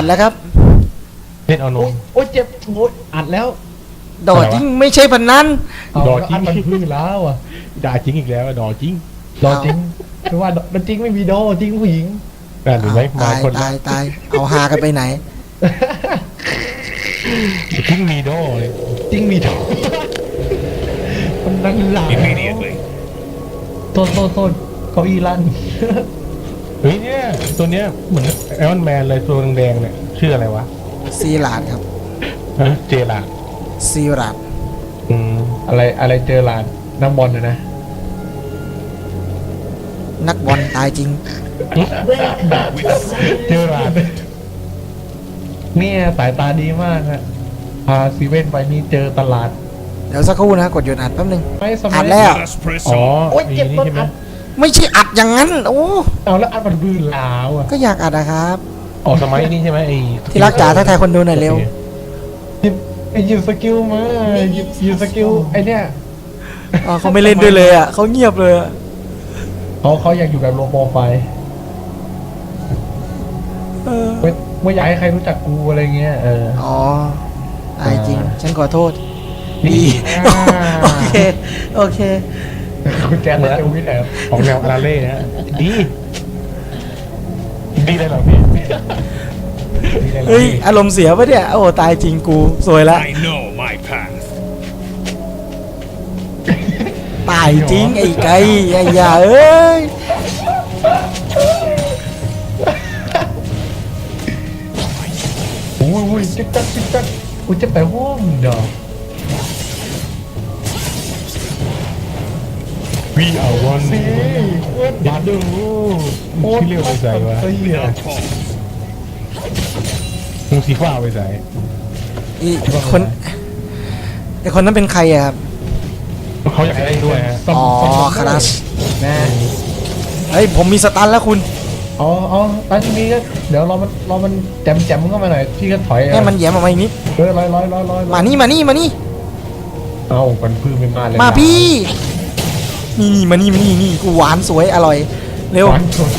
อัดแล้วครับ เล่นเอานโอ้มยโอ้ยเจ็บโอ้ยอัดแล้วโดดจริงไม่ใช่พันนั้นเอาดอแล้วจริอังดมันพื้นแล้วอะด่าจริงอีกแล้วดอจริงดอจริงคือว่าดอจริงไม่มีโดจริงผู้หญิงอ่าหรือไม่มาตายคนละตายตายเอาหากันไปไหน จริงมีโดเลยจริงมีโดมันนั่งหลัง Immediately. โทษโทษโทษเก้าอี้ลั่น เฮ้ยเนี่ยตัวเนี้ยเหมือนไอรอนแมนเลยตัวแดงๆเนี่ยชื่ออะไรวะซีลาดครับฮะเจลาซีลาดอืมอะไรอะไรเจอหลานนักบอลนะนะนักบอลตายจริง เจลาเนี่ยสายตาดีมากฮะพาซีเว่นไปนี่เจอตลาดเดี๋ยวสักครู่นะกดหยุดอัดแป๊บนึง ไม่สมัอัยดแล้ว Let us press อ๋อ on. โอ้ยเจ็บนี่ต้นใช่ไหมอัด ไม่ใช่อัดอย่างนั้น โอ้ เอาแล้วอัดมันพื้นลาวอะก็อยากอัดนะครับอ๋อสมัยนี้ใช่ไหมไอ้ที่รักจ๋าทักทายคนดูหน่อยเร็ว หยิบไอ้หยิบสกิลมาหยิบหยิบสกิลไอ้เนี่ยอ๋อเขาไม่เล่นด้วยเลยอะเขาเงียบเลยอะเขาเขาอยากอยู่แบบโลโปรไฟล์เออ ไม่ไม่อยากให้ใครรู้จักกูอะไรเงี้ยเออ อ๋อตายจริง ฉันขอโทษนี่ดีโอเค โอเค คุณแจ๊ดเจอวิทย์แอบของแนวอาราเล่นะดี ดีเลยเหรอพี่เฮ้ยอารมณ์เสียปะเนี่ย โอ้ตายจริงกูสวยละ I know my path. ตายจริง ไอ้ไก่ไอ้ยาเอ้ยโอ้ยโอ้ยจิ๊กจักจิ๊กจักกูจะไปห้องเดี๋ยว วีอาวันนี่โคตรบับัดดดูที่เรียกไปใส่วะเฮ้ย Without pause. มึงสีฟ้าไปใส่อีคนไอคนนั้นเป็นใครอะครับเขาอยากจะได้ด้วยฮะอ๋อคลาสนะเฮ้ยผมมีสตันแล้วคุณอ๋ออ๋อตอนนี้ก็เดี๋ยวรอมันรอมันแจมแจมเข้ามาหน่อยพี่ก็ถอยให้มันแหยมออกมาอีกนิดเออร้อยร้อยร้อยร้อยมานี่มานี่มานี่เอ้ามันพื้นไม่มาเลยมาพี่ นี่นี่มานี่มานี่นี่กูหวานสวยอร่อย เร็วหวานสุด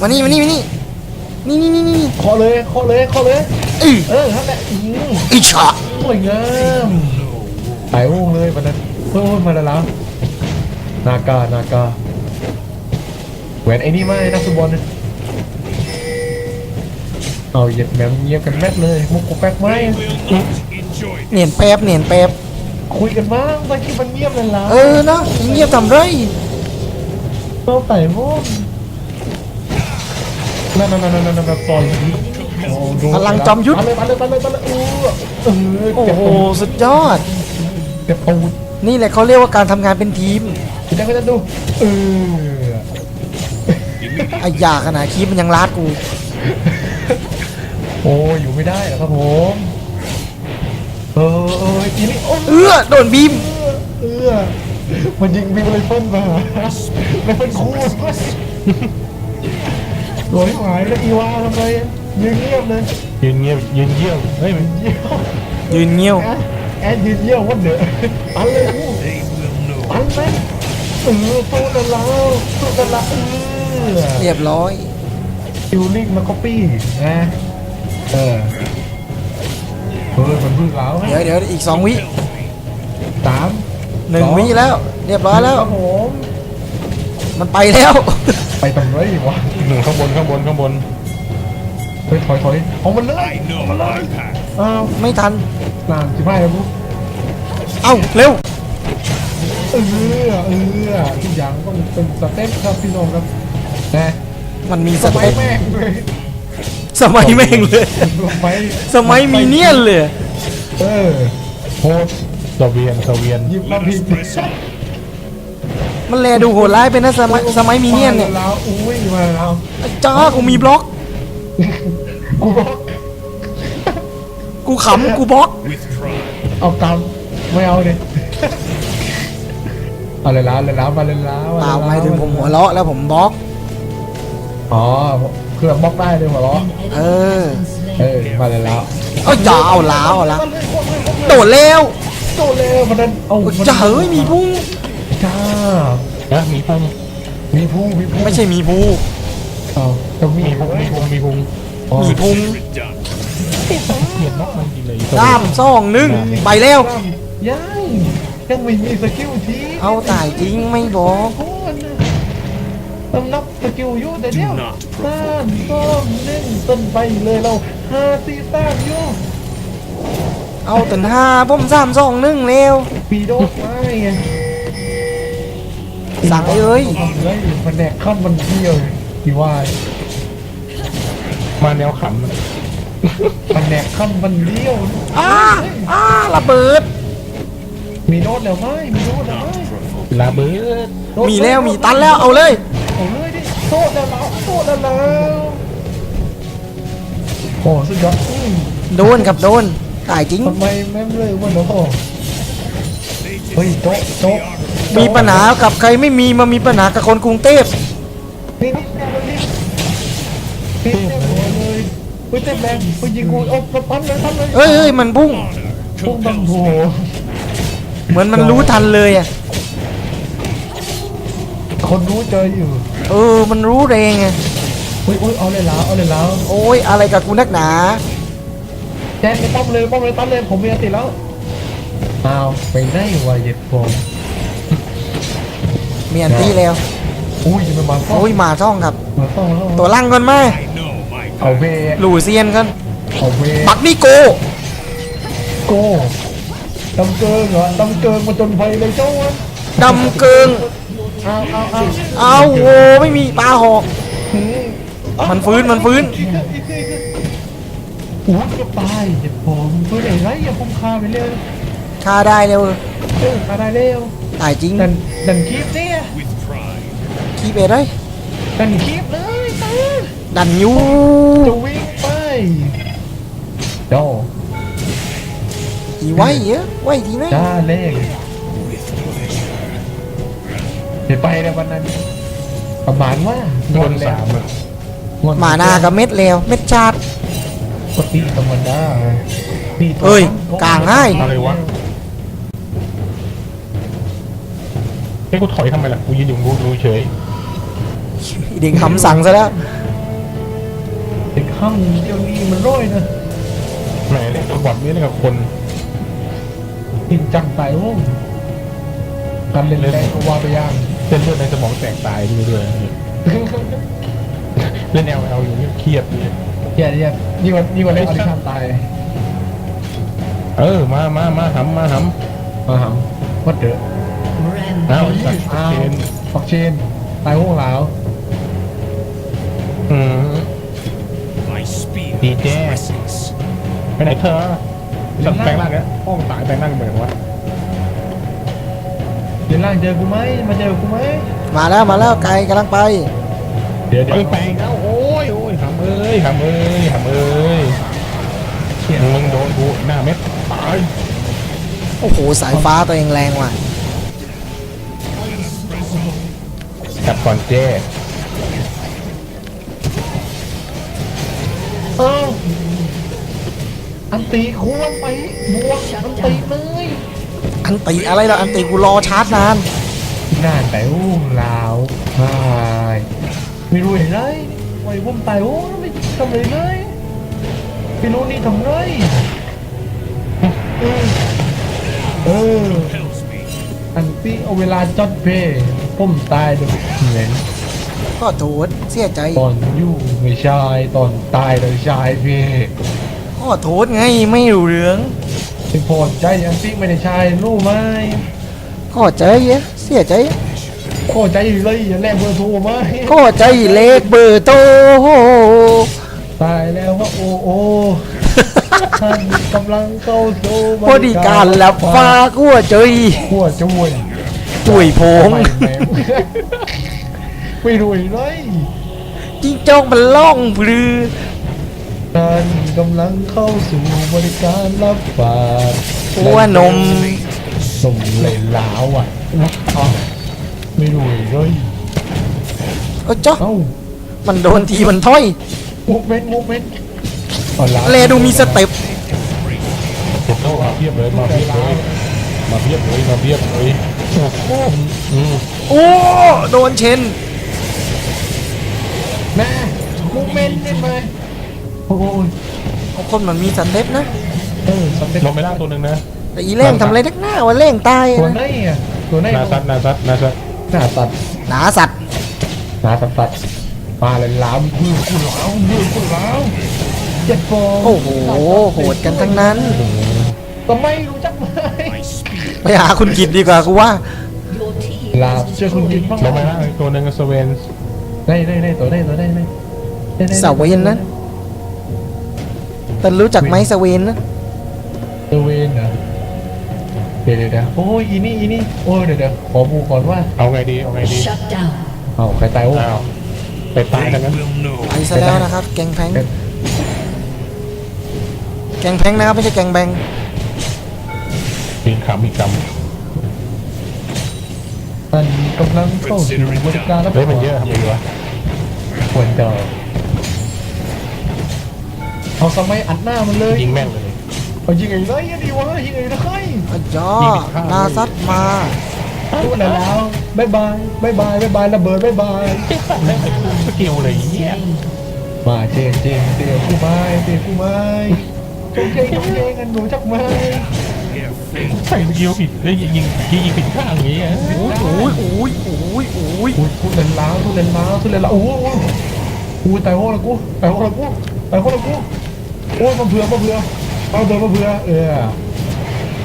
มานี่มานี่มานี่นี่นี่นี่นี่เคาะเลยเคาะเลยเคาะเลย อื้อเออครับแหละอืมอิชะสวยงามสายวุ่งเลยวันนั้นเพิ่มมาแล้ว นากา นากาแหวนไอ้นี่ไหมนักฟุตบอลเนี่ยเอาเหยียดแหมมเงียบกันแมทเลยมุกกูแป๊กไหม They will not enjoy เนียนแป๊บเนียนแป๊บ คุยกันบ้างตอนที่มันเงียบเลยล่ะเออเนาะเงียบทำไรเราไต่มุกนั่นนั่นนั่นนั่นนั่นปล่อยโอ้โดนพลังจอมยุทธไปเลยไปเลยไปเลยไปเลยอู้เออโอ้เจ็บโหตูดสุดยอดเจ็บตูดนี่แหละเขาเรียกว่าการทำงานเป็นทีมคุณจะก็จะดูเออไอ้ยาขนาดคีบมันยังลาดกู โอ้ยอยู่ไม่ได้เหรอครับผม เออเอออีนี่โอ้ยเออโดนบีมเออมันยิงบิงเลยเพิ่นมาเลยเพิ่นคู่โดยหายแล้วอีวาทำไมยืนเงียบเลยยืนเงียบยืนเยี่ยมเฮ้ยมันเยี่ยวยืนเงี้ยว แอดแอดยืนเยี่ยววันเด้อปันเลยคู่ They will know. ปันไหมเออสู้กันแล้วสู้กันแล้วเออ เรียบร้อยคิวลิงมาคอปปี้นะเออ เฮ้ยมันพึ่งแล้วเดี๋ยวเดี๋ยวอีกสองวิสามหนึ่งวิแล้ว เรียบร้อยแล้ว ครับผมมันไปแล้ว ไปตรงไหนอีกวะหนึ่งข้างบนข้างบนข้างบนเฮ้ยถอยถอยเอามันเลย I know my path. อ้าวไม่ทันนานสิบห้าแล้วปุ๊บเอ้าเร็วเออเออทุกอย่างต้องเป็นสเต็ปครับพี่น้องครับนะมันมีสสมัยเต็ปแม่งเลย สมัยแม่งเลยสมัยสมัยมีเนียนเลย เออโหดสเวียนสเวียนหยิบมา Let พิ us มพ์ press on. มันแลดูโหดร้ายไปนะสมัยสมัยมีเนียนเนี่ยมาแล้วอุ้ยมาแล้วจ้ากูมีบล็อก กูบอกกูขำกูบล็อก With pride. เอาตามไม่เอาดิเอาเลยล้าเลยล้ามาเลยล้าเปล่าหมายถึงผมหัวเราะแล้วผมบล็อก อ๋อเครื่องบล็อกได้เลยหัวเราะเออเออมาเลยล้าเอ้ยจ้าเอาล้าวเอาละโดดเร็วโตเร็วมันนั้นเอาจ้าเฮ้ยมีพุ่งจ้านะมีพุงมีผู้มีผู้ไม่ใช่มีภูเอาจะมีมีพุงมีพุงมีพุงมีพุง It done. เกลียดนกมันจริงเลยสามสองหนึ่งไปแล้ว ยังยังไม่มีสกิลทีเอาตายจริงไม่บอก โคตรนะ ต้องนับสกิลอยู่แต่เดียว Do not สามสองหนึ่งต้นไปเลยเราห้าสี่สามอยู่เอาตันห้าผมสามสองหนึ่งเร็วปีโดดไม้ไงสั่งเอ้ยเฮ้ยมันแดกขั้นมันเที่ยวที่ว่ามาแนวขำอะมันแดกขั้นมันเดียวอ้าอ้าระเบิด มีโดดแล้วไหมมีโดดแล้วไหมลาเบิดโดดมีแล้วมีตันแล้วเอาเลย เอาเลยดิโดดแล้วแล้วโดดแล้วแล้วโอ้สุดยอดอืมโดนกับโดนตายจริง ทำไมแม่งเลยวันโอ้โหเฮ้ยโต๊ะโต๊ะมีปัญหากับใครไม่มีมามีปัญหากับคนกรุงเทพนี่นี่แม่เลยนี่นี่เต็มหัวเลยเฮ้ยเต็มแรงเฮ้ยยิงกูเอาปั๊มเลยปั๊มเลยเอ้ยเอ้ยมันพุ่งพุ่งบังโผ เหมือนมันรู้ทันเลยอะ คนรู้เจออยู่ เออ มันรู้เองไงเฮ้ยโอ้ยเอาเลยแล้วเอาเลยแล้วโอ้ยอะไรกับกูนักหนา แจ๊คไปปั๊มเลยปั๊มเลยปั๊มเลยผมมีอติแล้วอ้าวไปได้วะเย็ดผมมีอันตี้แล้ว อุ้ยจะเป็นมาฟ้องโอ้ยหมาท่องครับ มาฟ้องแล้วตัวล่างก่อนไหม I know my เอา path. เวหลูเซียนกันเอาเวบักนี่โก โก้ดำเกิงเหรอดำเกิงมาจนไฟเลยเจ้าวะดำเกิง เอาเอาเอาเอาโอ้ไม่มีปลาหอกมันฟื้นมันฟื้นโอ้ยจะตายเจ็บผมเพื่อนไรอย่าพุ่งคาไปเร็วฆ่าได้เร็วเร็วคาได้เร็วตายจริงดันดันคลิปเนี่ย With pride. คีเปได้ดันคลิปเลยตาดันยูจะวิ่งไปโดอีไว้เยอะไว้ทีไหนจ้าเล่ง เดี๋ยวไปในวันนั้น ประมาณว่าโดนสามอะหมาหนากับเม็ดแล้วเม็ดชาด ปกติธรรมดานี่เอ้ยกลางให้ อะไรวะเฮ้ยกูถอยทำไมล่ะกูยืนอยู่กูดูเฉยอีเด็กคำสั่งซะแล้ว เด็กข้างเดียวนี้มันร้อยนะแหมเล่นกับบอดไม่เล่นกับคนจริงจังตายโอ้งการเล่นแรงก็ว่าไปย่าง เส้นเลือดในสมองแตกตายด้วยด้วยเล่นแอลแอลอยู่นี่เครียดเลยอย่าอย่ายิ่งกว่ายิ่งกว่าเล่นออดิชั่นตายเออมามามาหำมาหมาหำวัดเด้อำเอาสักอ้าเชวนฟักเชนตายโห้งแล้วอืม My spear DJ. presses. ไปไหนเธอสัตว์แปลงร่างเนี่ยห้องตายแปลงร่างเหมือนวะเดี๋ ยวล่างเจอกูไหมมาเจอกูไหมมาแล้วมาแล้วไกลกำลังไป เดี๋ยวเดี๋ยวเอ้ยแปลงแล้วโอ้ยโอ้ยหำเอ้ยหำเอ้ยหำเอ้ยมึงโดนกูหน้าเม็ดตายโอ้โหสายฟ้าตัวเองแรงว่ะจับก่อนเจ้เอ้าอันตีควรไปบวกอันตีเลย อันติอะไรล่ะอันติกูรอชาร์จนานนานแต่โอ้งลาวหายไม่รู้เห็นไรปล่อยผมตายโอ้ไม่ทำอะไรเลยไม่รู้นี่ทำไรเออเออ Helps me. อันตีเอาเวลาจอดเพย์ผมตายเลยเหมือนก็โถดเสียใจตอนอยู่ไม่ใช่ตอนตายเลยชายเพย์ก็โถดไงไม่รู้เรื่อง เป็นพอใจอันตีไม่ได้ชายรู้ไหมก็ใจเยอะเสียใจพอใจเลยอย่าแลกเบอร์โทรไหมก็ใจเล็กเบอร์โต ตายแล้วว่าโอ้โอ้ท่านกำลังเข้าสู่พอดีการหลับฟ้ากัวใจขัวจวยจุยโพง ไม่แม่งไม่รวยเลย จิ้งจอกมันล่องปลือ ท่านกำลังเข้าสู่บริการรับฝากอ้วนนมสมเลยลาวอะเอาไม่รวยเลยโอ้จ๊อกเอ้ามันโดนทีมันถ้อยมุกเม็ดมุกเม็ดเอาละเลดูมีสเต็ปเจ็บโต้มาเพียบเลยมาเพียบเลยมาเพียบเลยมาเพียบเลยอืมโอ้โดนเชนแม่มุกเม็ดได้ไหม โอ้ยเอาคนมันมีสเต็ปนะเออสำเร็จลงไปล่างตัวหนึ่งนะแต่อีเล่งทำอะไรนักหน้าวะเล่งตายตัวนะไหนอะตัวไหนนาซัดนาซัดนาซัดหน้าตัดหนาสัตว์หน้าตัดตัดมาเลยล้าวมือกูล้าวมือกูล้าวเจ็ดฟองโอ้โหโหดกันทั้งนั้นทำไมรู้จักไหม My spear. ไปหาคุณกิตดีกว่ากูว่าลาบเชื่อคุณกินบ้างลงไปล่างอีกตัวหนึ่งสเวนได้ได้ได้ตัวได้ตัวได้ได้ได้ได้สเวนนะ แต่รู้จักไหมสเวนนะตัวเวนเหรอเดี๋ยวเดี๋ยวเดี๋ยวโอ้ยอีนี่อีนี่โอ้ยเดี๋ยวเดี๋ยวขอบูก่อนว่าเอาไงดี เอาไงดี Shut down. เอาใครตายโอ้ อ้าวไปตาย They ดังนั้น will know. ไปซะแล้วนะครับ แกงแพง แกงแพงนะครับไม่ใช่แกงแบงปีนขำอีกคมันกำลังเข้าสู่บริการำแล้วเฮ้ยมันเยอะทำไงดีวะควรจะ เอาสมัยอัดหน้ามันเลยยิงแม่งเลยเอายิงไงเลยอะดีวะยิงไงนะเฮ้ยอ้ยอยิงผิดข้างนาซัดมาพูดแล้วบ๊ายบายบ๊ายบายบ๊ายบายระเบิดบ๊ายบายสกิลเลยเหี้ยมาเจนเจนเตียวคู่ไม้เตียวคู่ไม้จงเจงจงเจงกันหนูจักไม้ Their fate ใส่สกิลผิดแล้วยิงยิงยิงผิดข้างอย่างเงี้ยโอ้ยโอ้ยโอ้ยโอ้ยโอ้ยอุ้ยทุเรนล้าวทุเรนล้าวทุเรนล้าวโอ้โหอุ้ยตายโหละกูตายโหละกูตายโหละกู โอ้ยมาเผื่อมาเผื่อเอาเผื่อมาเผื่อเออ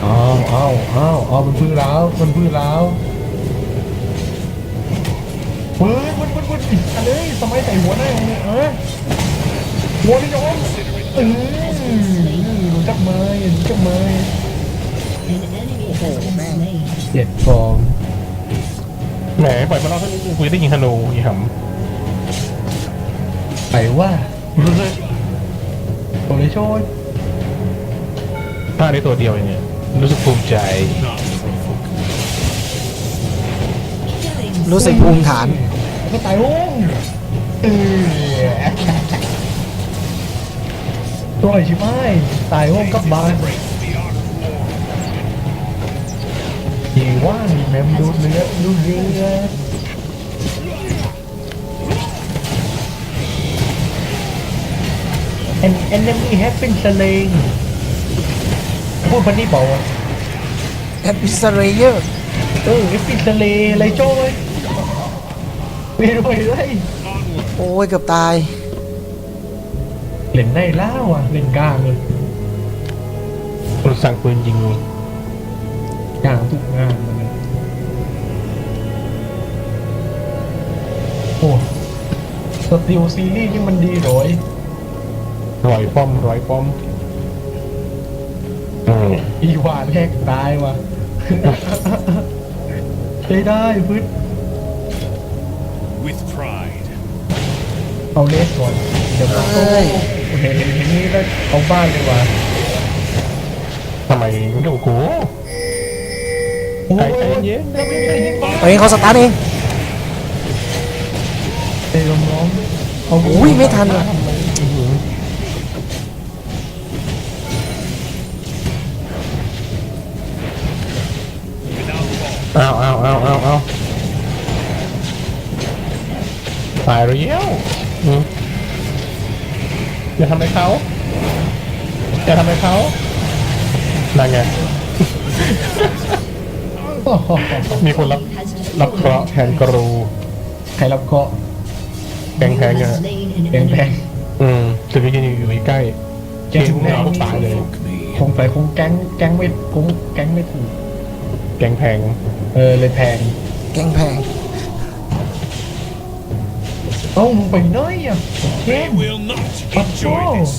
เอาเอาเอาเอามันพื้นล้าวมันพื้นล้าวเฮ้ยมันมันมันปิดอะไรสมัยใส่หัวหน้าเนี่ยเออหัวนี่ยอมเออหนูจักไม้หนูจักไม้ An enemy has been slain. เจ็ดฟองแหมปล่อยมาเล่าสักนิดนึงคุยได้ยิงธนูยี่หไปว่า โอเลโชยำพลาดได้ตัวเดียวเองเนี่ย รู้สึกภูมิใจ not provoke. Killing รู้สึกภูมิฐานแล้วก็ตายโอ้งเออตัวไหนชิบไม่ตายโอ้งกับบาน Break the art of war. ดีว่ามีแมมดูดเนื้อดูดเนื้อ An enemy has been slain พูดพันนี้เปล่าวะแอปพิสเรเยอร์เออ has been slain อะไรโจ้ยไม่รู้เลย Onward. โอ้ยเกือบตาย เล่นได้แล้วอะ เล่นกลางเลยคนสั่งปืนยิงกลางทุกงานมันเลยโอ้สติลซีรีส์นี่มันดีหรอย ร้อยป้อมร้อยป้อมอืมอีหวานแหกตายว่ะ ใช้ได้พึ่ With pride. เอาเลสก่อน เดี๋ยวเอ้ยเห็นเห็นอย่างนี้แล้วเอาบ้านดีกว่าทำไมโอ้โหโอ้ใจยใจเย็นแล้วไม่มีใครยิงบ้านตัวเองเขาสตาร์ทเองเตะลมล้อมเอาอุ้ยไม่ทันว่ะ ทำอะไรเขาอย่าทำอะไรเขานั่นไงโอ้โหมีคนรับ has รับเคราะห์แทนกรูใครรับเคาะแพงแพงๆอะ slain an แพง enemy. แพงอืมถึงจะอยู่ใกล้ๆแกงเกมแพแนงวตายเลย Provoke me. คงใส่คงแก๊งแก๊งไม่คงแก๊งไม่ถูกแกงแพง เออเลยแพง แกงแพง เอ้ามึงไปไหนอะเช่ They น will not enjoy this.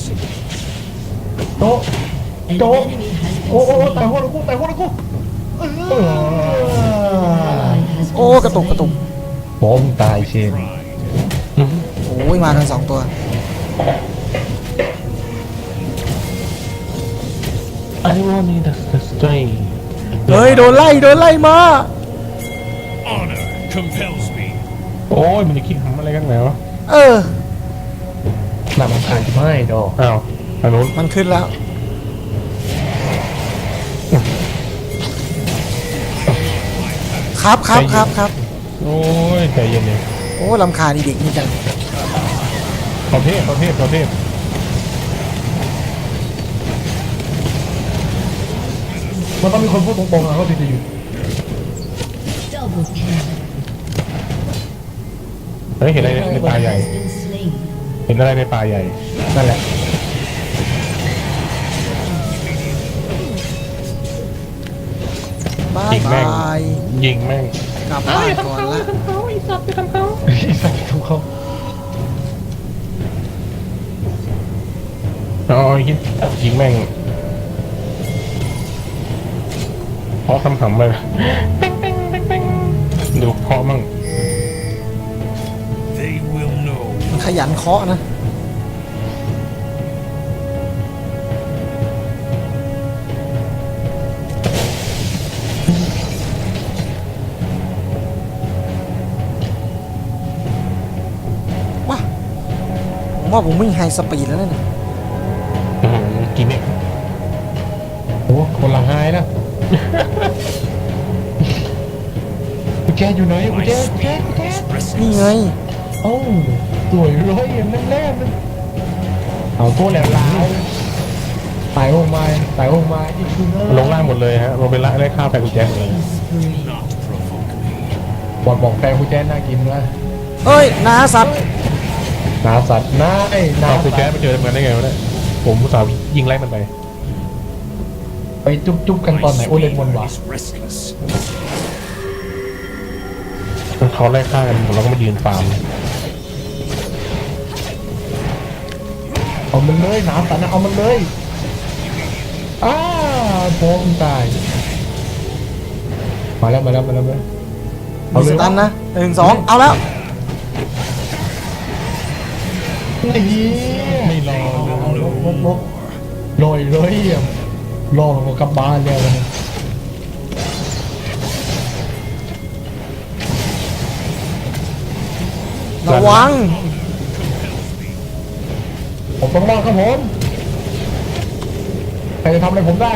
โต๊ะ An Don't- enemy has โอ้โอ้ been แต่ slain. หัวกูแต่หัวกูเออ Ally has โอ้ been กระตุกกระตุก slain. บอมตายเชน Pride. อืมโอ้ยมากันสองตัวไอ้ว่านี่ the the strength เฮ้ยโดนไล่โดนไล่มา Honor compels me. โอ้ยมันจะคิดทำ อะไรกันแหนวะเออ หนักผ่านที่ไม่ดอกอ้าวอันนู้นมันขึ้นแล้ว ครับครับครับครับโอ้ยใจเย็นเลยโอ้ลำคาญอีเด็กนี่จังขอะเภทประเภทประเภทมันต้องมีคนพูดตรงๆนะว่าพี่จะอยู่ เฮ้ยเห็นอะไรในป่าใหญ่ Has been slain. เห็นอะไรในป่าใหญ่ นั่นแหละ บายยิงแม่งบายยิงแม่งกลับบ้านก่อนละไอ้สัตว์ของเขาอ๋อยิงยิงแม่งเพราะคำขำเลยดูเคาะมั่ง ขยันเคาะนะว้าผมว่าผมวิ่งไฮสปีดแล้วเนี่ยอื้อหือกินเนี่ยโอ้คนละหายนะ กุญแจอยู่ไหนกุญ My แจกุญแจ speed กุญแจ is นี่ restless. ไง โอ้สวยร้อยอย่างแน่ๆมันเอาตัวแหลมลาวตายโอ้ไม้ตายโอ้ไม้อีกคือลงล่างหมดเลยฮะลงไปละได้ข้าวแฟนกุญแจหมดเลย Spree. Not provoke me. บอกบอกแฟนกุญแจน่ากินนะเอ้ยนาสัตว์นาสัตว์นาไอ้นาเอากุญแจสัตว์ไปเจอเหมือนได้ไงวะเนี่ยผมอุตส่าห์ยิงไล่มันไป ไปจุ๊บจุ๊บกันตอนไหนโอเล่นวนวะ is restless. เขาไล่ฆ่ากันเราก็มายืนฟาร์ม เอามันเลยนาสัตว์นะเอามันเลยอ้าโป้งตายมาแล้วมาแล้วมาแล้วมาแล้วมีสตันนะหนึ่งสองเอาแล้วนี่ไม่รอเอาลบลบลบลอยเลยอะรอมันก็กลับบ้านแล้วนะระวัง ผมต้องรอดครับผมใครจะทำอะไรผมได้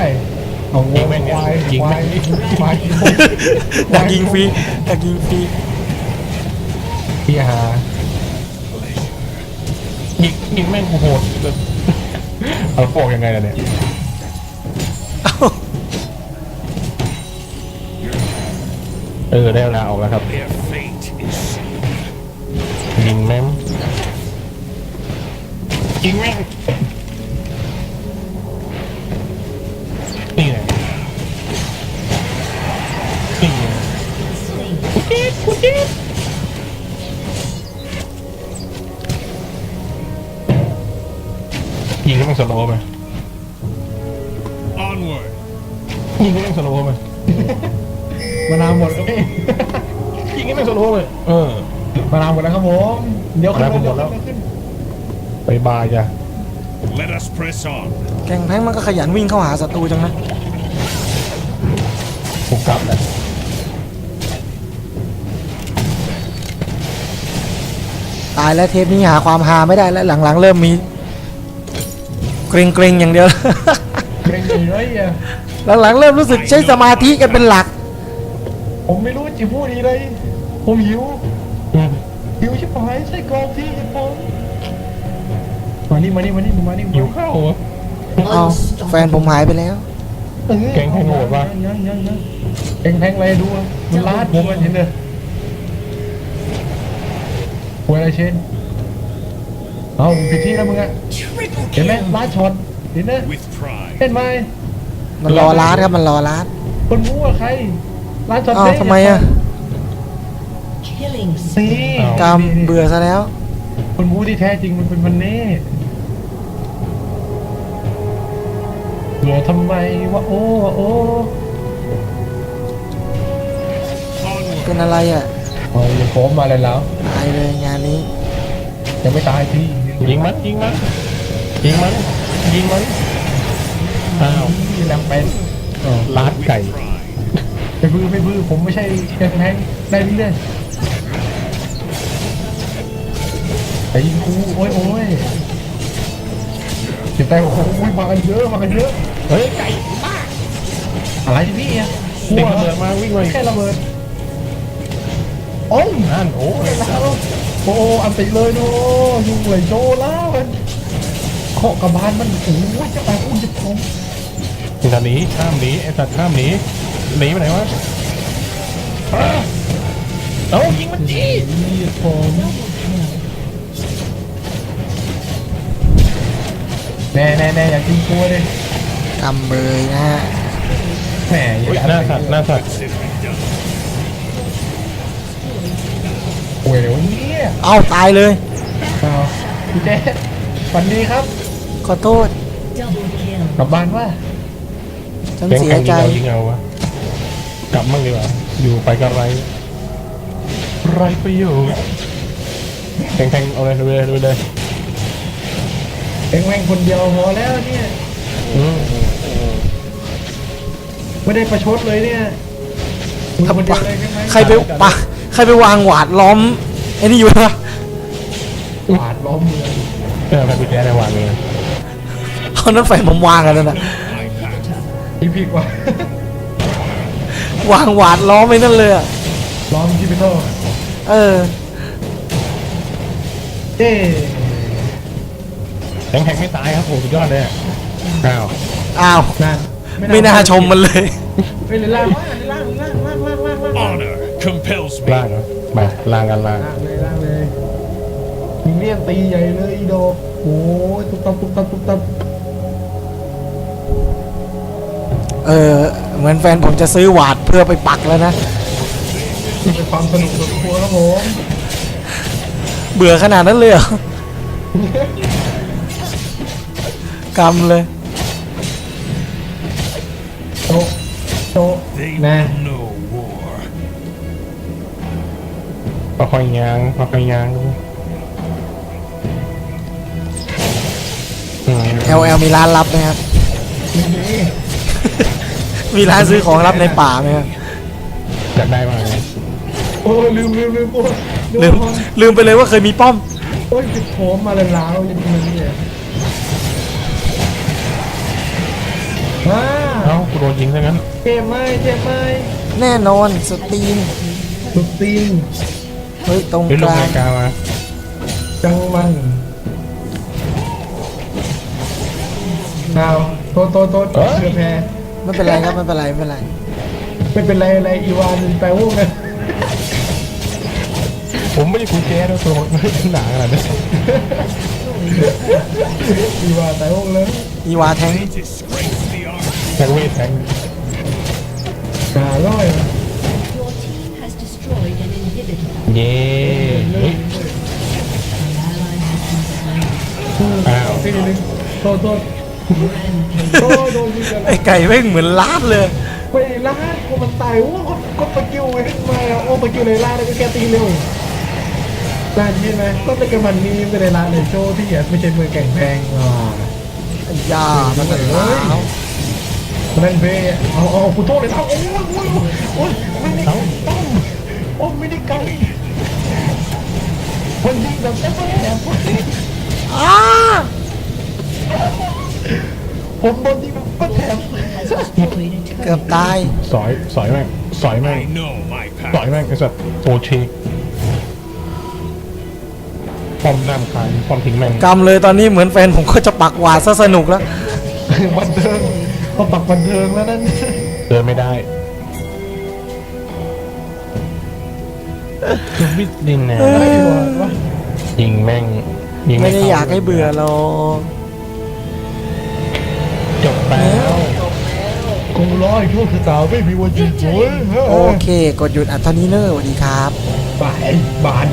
เอางยิงงแม่งควายยิงควาแม่ยงควายดักยิงฟรีดักยิงฟรีพี่หายิงยิงแม่งโหดแบบเอาโปกยังไงล่ะเนี่ยเอ้าเออได้เวลาออกแล้วครับ Their fate is sealed. ยิงแม่ง ยิงแม่งนี่ไงนี่ไง Slain. ยิงให้แม่งสโลว์ไป Onward. ยิงให้แม่งสโลว์ไป มานาวหมดครับพี่ยิงให้แม่งสโลว์ไป เออ มานาวหมดแล้วครับผม เดี๋ยวขึ้นมานาวหมดแล้วเยวขึ้น ไปบายจ้ะ Let us press on. แกงแพงมันก็ขยันวิ่งเข้าหาศัตรูจังนะถูกกลับแหละตายแล้วเทปนี้หาความฮาไม่ได้แล้วหลังๆ เริ่มมีเกรงเกรงๆอย่างเดียว เกรงเลยอะหลังๆเริ่มรู้สึกใช้สมาธิกันเป็นหลัก ผมไม่รู้จะพูดอะไรผมหิวอืมหิวชิบหายใส่กรอกที่ผมมา นี่มานี่มานี่มานี่หิวข้าวเหรอเอาแฟนผมหายไปแล้วเออแกงแพงโหดวะยังยังยังแกงแพงอะไรดูอะมันลาดผมมันเห็นเลยหวยอะไรเช่นเอาผิดที่แล้วมึงอะ Triple เห็นไหมลาดช็อตเห็นไหม with pride. เห็นไหมมันรอร้านครับมันรอร้านคนมู้อะใครลาดช็อตอ้าวเด้ทำไมอะ Killing นี่ spree. กรรมเบื่อซะแล้วคนมู้ที่แท้จริงมันเป็นมันเน่ เบื่อทำไมวะโอ้วะโอ้ Onward. เป็นอะไรอะเอาอย่าโคมมาเลยแล้วตายเลยงานนี้ยังไม่ตายพี่ยิงมันยิงมันยิงมันยิงมันอ้าวพี่แรมเป็นลาดไก่ Pride. ไม่พื้อไม่พื้อผมไม่ใช่แกงแพงได้เรื่อยไอ้ยิงกูโอ้ยโอ้ยเจ็บแต่โอ้โหมากันเยอะมากันเยอะ เฮ้ยไก่อะไรที่พี่อะเด็กระเบิดมาวิ่งมาแค่ระเบิดโอ้ยนั่นโอ้ยแล้วโอ้อันติเลยโนยุ่งเลยโจแล้วกันเคาะกับบานมันโอ้ยจะไปอุ้ยจะพงมึงจะหนีข้ามหนีไอ้สัตว์ข้ามหนีหนีไปไหนวะอ้าวเอ้ายิงมันจีผมแน่แน่แน่อย่ากินกลัวเลย กำเบยนะฮะแหมออุ๊ยย่าหน้าสัตว์หน้าสัตว์ Simply done. ป่วยเดี๋ยวนี้เอาตายเลย เอาพี่เจ๊วันดีครับขอโทษ Double kill. กลับบ้านว่าฉันแข่งเสียแข่งใจยิงเอายิงเอาวะกลับมั่งดีกว่าอยู่ไปก็ไรไรประโยชน์แข่งแข่งเอาเลยดูเลยดูเลยเองแม่งคนเดียวพอแล้วเนี่ยอืม ไม่ได้ประชดเลยเนี่ยมึงคนเดียวเลยใช่ไหมใครไปปะใครไปวางหวาดล้อมไอ้นี่อยู่นะหวาดล้อมเมืองเออไปกุญแจในวางเลยเอานั้นไฟผมวางกันนั่นนะอีพีกว่าวางหวาดล้อมไอ้นั่นเลยอะล้อมคิปิโตเออเอ๊แข่งแข่งไม่ตายครับโอ้สุดยอดเลยอะอ้าวอ้าว นั่น ไม่น่าชมมันเลยเฮ้ยเลยล่างว่าเลยล่างล่างล่างล่างล่างล่างล่าง Honor compels ล่างเหรอมาล่างกันล่าง เลยล่างเลยยิงเลี่ยนตีใหญ่เลยอีโดโอ้ยตุ๊บตับตุ๊บตับตุ๊บตับเออเหมือนแฟนผมจะซื้อหวาดเพื่อไปปักแล้วนะ เป็นความสนุกส่วนตัวครับผมเบื่อขนาดนั้นเลยเหรอกำเลย โตะโตะ They นะ will know war. ค่อยๆยางค่อยๆยางดูอืม LL มีร้านลับไหมครับ มีร้านซื้อของลับในป่าไหมครับอยากได้มากเลยโอ้ยลืมลืมลืมโอ้ยลืมลืมไปเลยว่าเคยมีป้อม โอ้ยติดโผมมาเลยล้าวอยังไงเนี่ยว้าเอ้ากู โดนยิงซะงั้นเจ็บไหมเจ็บไหมแน่นอนสตรีมสุดตีนเฮ้ยตรงเฮ้ยกลงลางรายการมาจังมันเอาโตโตโตโตเรือแพไม่เป็นไรครับไม่เป็นไรไม่เป็นไรไม่เป็นไรอะไรอีวานแปลว่าไงผมไม่ได้กุญแจแล้วตัวมันหนาขนาดนี้อีวานแปลว่าเลยอีวาแทง They disgrace the army. แทงเวทแทงหาร้อย Your team has destroyed an inhibitor. เย้เฮ้ย An ally has อ้าวทีนึงโทษโทษโทษโดนยิงกันไอไก่แม่งเหมือนลาดเลย ไปล่าก็มันตายโอ้ก็ก็ปะกิ้วขึ้นมาโอ้ปะกิ้วในล่าแล้วก็แกตีเร็วล่าใช่ไหมก็เป็นกำมันนี้ไม่ได้ล่าเลยโชว์ที่ไม่ใช่มือแก่งแพงอ่ายามันหนาว นั่นเบ้เอาเอาคุณโทษเลยครับโอ้ยโอ้ยโอ้ยไม่ได้ต้องโอ้ไม่ได้ไกลคนยิงแบบแอบแอบคนนี้อ้าผมโดนยิงแบบแถมเกือบตายสอยสอยแม่งสอยแม่งสอยแม่งไอ้สัตว์โอเชกปอมน้ำคานปอมทิ้งแม่งกำเลยตอนนี้เหมือนแฟนผมก็จะปักหวาดซะสนุกแล้วบันเทิง เขาปักบันเทิงแล้วนั่นเดินไม่ได้ชีวิตดินแน่ไอ้หัววะยิงแม่งยิงไม่ได้เข้อยากให้เบื่อหรอกจบแล้วกูร้อยชั่วคือสาวไม่มีวันจริงโอ้ยโอเค กดหยุดอัธนีเนอร์สวัสดีครับบ่ายบาน